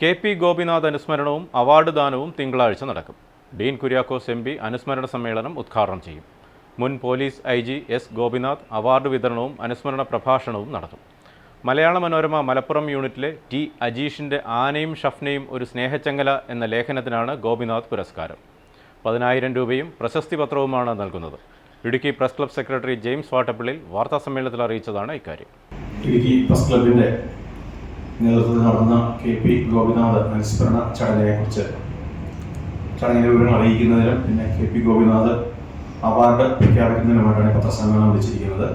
K P Gopinath അനുസ്മരണവും award ദാനവും തിങ്കളാഴ്ച നടക്കും. ഡീൻ കുര്യാക്കോസ് എം പി അനുസ്മരണ സമ്മേളനം ഉദ്ഘാടനം ചെയ്യും. മുൻ police I G S Gopinath award വിതരണവും അനുസ്മരണ പ്രഭാഷണവും നടത്തും. മലയാള മനോരമ മലപ്പുറം യൂണിറ്റിലെ ടി അജീഷിന്റെ ആനയും ഷഫ്നയും ഒരു സ്നേഹച്ചങ്ങല എന്ന ലേഖനത്തിനാണ് ഗോപിനാഥ് പുരസ്കാരം. പതിനായിരം രൂപയും പ്രശസ്തി പത്രവുമാണ് നൽകുന്നത്. Idukki press club secretary James Vattappillil വാർത്താസമ്മേളനത്തിൽ അറിയിച്ചതാണ് ഇക്കാര്യം. ഇടുക്കി പ്രസ് ക്ലബിന്റെ നേതൃത്വത്തിൽ നടന്ന കെ പി ഗോപിനാഥ് അനുസ്മരണ ചടങ്ങിനെ കുറിച്ച് ചടങ്ങിന്റെ വിവരങ്ങൾ അറിയിക്കുന്നതിനും പിന്നെ കെ പി ഗോപിനാഥ് അവാർഡ് പ്രഖ്യാപിക്കുന്നതിനുമായിട്ടാണ് പത്രസമ്മേളനം വിളിച്ചിരിക്കുന്നത്.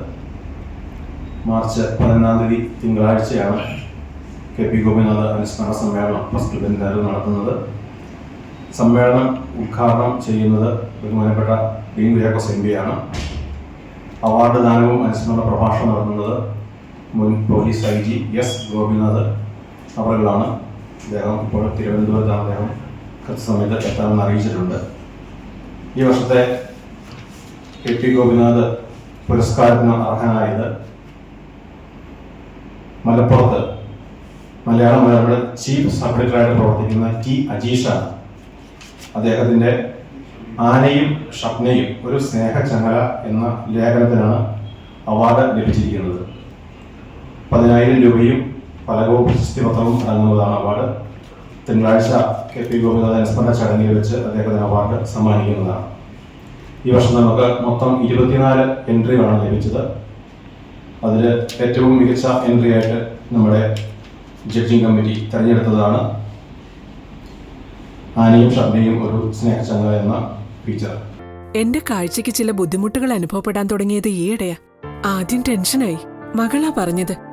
മാർച്ച് പതിനൊന്നാം തീയതി തിങ്കളാഴ്ചയാണ് കെ പി ഗോപിനാഥ് അനുസ്മരണ സമ്മേളനം പ്രസ് ക്ലബിന്റെ നേതൃത്വം നടത്തുന്നത്. സമ്മേളനം ഉദ്ഘാടനം ചെയ്യുന്നത് ബഹുമാനപ്പെട്ട ഡീൻ കുര്യാക്കോസ് എം ആണ്. അവാർഡ് ദാനവും അനുസ്മരണ പ്രഭാഷണം നടത്തുന്നത് മുൻ police I G S Gopinath അവറുകളാണ്. അദ്ദേഹം ഇപ്പോൾ തിരുവനന്തപുരത്താണ്. അദ്ദേഹം കൃത്യസമയത്ത് എത്താമെന്ന് അറിയിച്ചിട്ടുണ്ട്. ഈ വർഷത്തെ കെ പി ഗോപിനാഥ് പുരസ്കാരത്തിന് അർഹനായത് മലപ്പുറത്ത്. മലയാള മനോരമയുടെ ചീഫ് സെക്രട്ടറിയായിട്ട് പ്രവർത്തിക്കുന്ന ടി അജീഷാണ്. അദ്ദേഹത്തിന്റെ ആനയും ഷപ്നയും ഒരു സ്നേഹചങ്ങല എന്ന ലേഖനത്തിനാണ് അവാർഡ് ലഭിച്ചിരിക്കുന്നത്. പതിനായിരം രൂപയും പലകോ പ്രശസ്തി പത്രവും അടങ്ങുന്നതാണ് അവാർഡ്. തിങ്കളാഴ്ച കെ പി ഗോപിനാഥ് അനുസ്മരണ ചടങ്ങിൽ വെച്ച് അദ്ദേഹത്തിന് അവാർഡ് സമ്മാനിക്കുന്നതാണ്. ഈ വർഷം നമുക്ക് മൊത്തം ഇരുപത്തിനാല് എൻട്രികളാണ് ലഭിച്ചത്. അതിൽ ഏറ്റവും മികച്ച എൻട്രി ആയിട്ട് നമ്മുടെ ജഡ്ജിങ് കമ്മിറ്റി തിരഞ്ഞെടുത്തതാണ് ആനയും ഷബ്നയും ഒരു സ്നേഹചങ്ങല എന്ന ഫീച്ചർ എന്റെ കാഴ്ചയ്ക്ക് ചില ബുദ്ധിമുട്ടുകൾ അനുഭവപ്പെടാൻ തുടങ്ങിയത് ഈയിടെയാ. ആദ്യം ടെൻഷനായി മകളാ പറഞ്ഞത്.